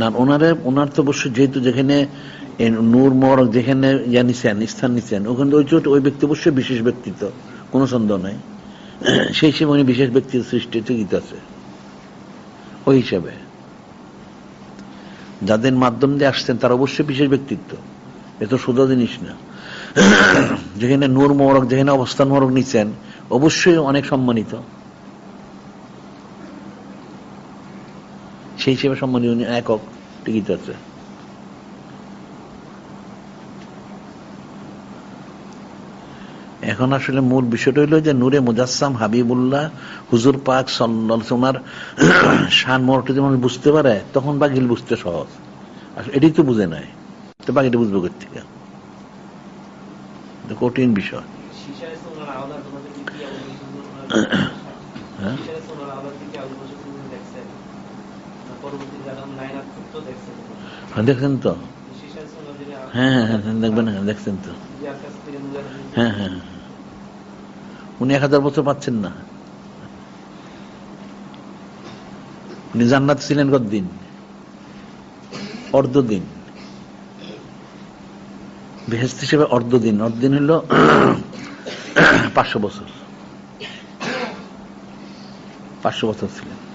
না, ওনারে, ওনার তো অবশ্যই যেহেতু যেখানে নূর মরক যেখানে ইয়া নিছেন, স্থান নিছেন, ওখানে ওই চোট, ওই ব্যক্তি অবশ্যই বিশেষ ব্যক্তিত্ব, কোনো সন্দেহ নাই। সেই হিসেবে উনি বিশেষ ব্যক্তির সৃষ্টি ঠিকই আছে, ওই হিসাবে। যাদের মাধ্যম দিয়ে আসছেন, তারা অবশ্যই বিশেষ ব্যক্তিত্ব, এ তো সোজা জিনিস না। যেখানে নূর মোরক, যেখানে অবস্থান মোরক নিচ্ছেন অবশ্যই অনেক সম্মানিত। সেই হিসেবে সম্মানিত উনি একক টিকিট আছে এখন আসলে মূল বিষয়টা হইল যে নূরে মুজাসসাম হাবিবুল্লাহ হুজুর পাক ওনার শান মরটা যেমন বুঝতে পারে তখন বাকিল বুঝতে সহজ। আসলে এটাই তো বুঝে নাই। তো বাকিটা বুঝব থেকে? কঠিন বিষয়। হ্যাঁ দেখছেন। তো হ্যাঁ, দেখছেন তো? হ্যাঁ হ্যাঁ হ্যাঁ হ্যাঁ, দেখবেন হ্যাঁ দেখছেন তো। হ্যাঁ হ্যাঁ। উনি এক হাজার বছর পাচ্ছেন না। উনি জান্নাত ছিলেন কতদিন? অর্ধদিন। বেহেস্ত হিসেবে অর্ধদিন। অর্ধদিন হইল পাঁচশো বছর। পাঁচশো বছর ছিলেন।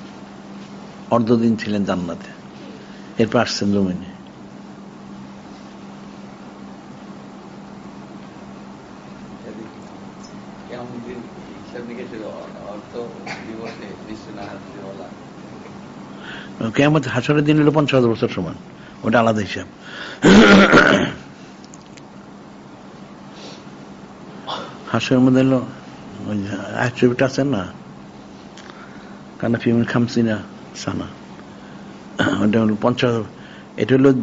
অর্ধদিন ছিলেন জান্নাতে। এরপর আসছেন জমিনে কেমন হাসরের দিন হলো পঞ্চাশ বছর সমান। ওটা আলাদা হিসাব। হাসরের মধ্যে হলো ওই আয়াত না? কানা ফিমিন খামসিনা। সানা ওটা হলো পঞ্চাশ এটা হলো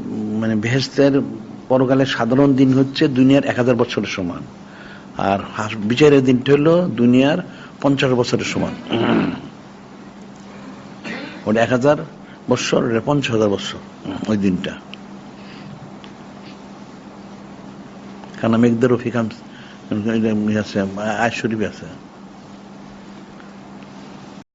মানে বেহেস্তের পরকালের সাধারণ দিন হচ্ছে দুনিয়ার এক হাজার বছরের সমান। আর বিচারের দিনটা হলো দুনিয়ার পঞ্চাশ বছরের সমান। ওটা এক হাজার বৎসর এটা পঞ্চাশ হাজার বৎসর, ওই দিনটা। কারণ মেঘদের রফিক আয় শরীফ আছে।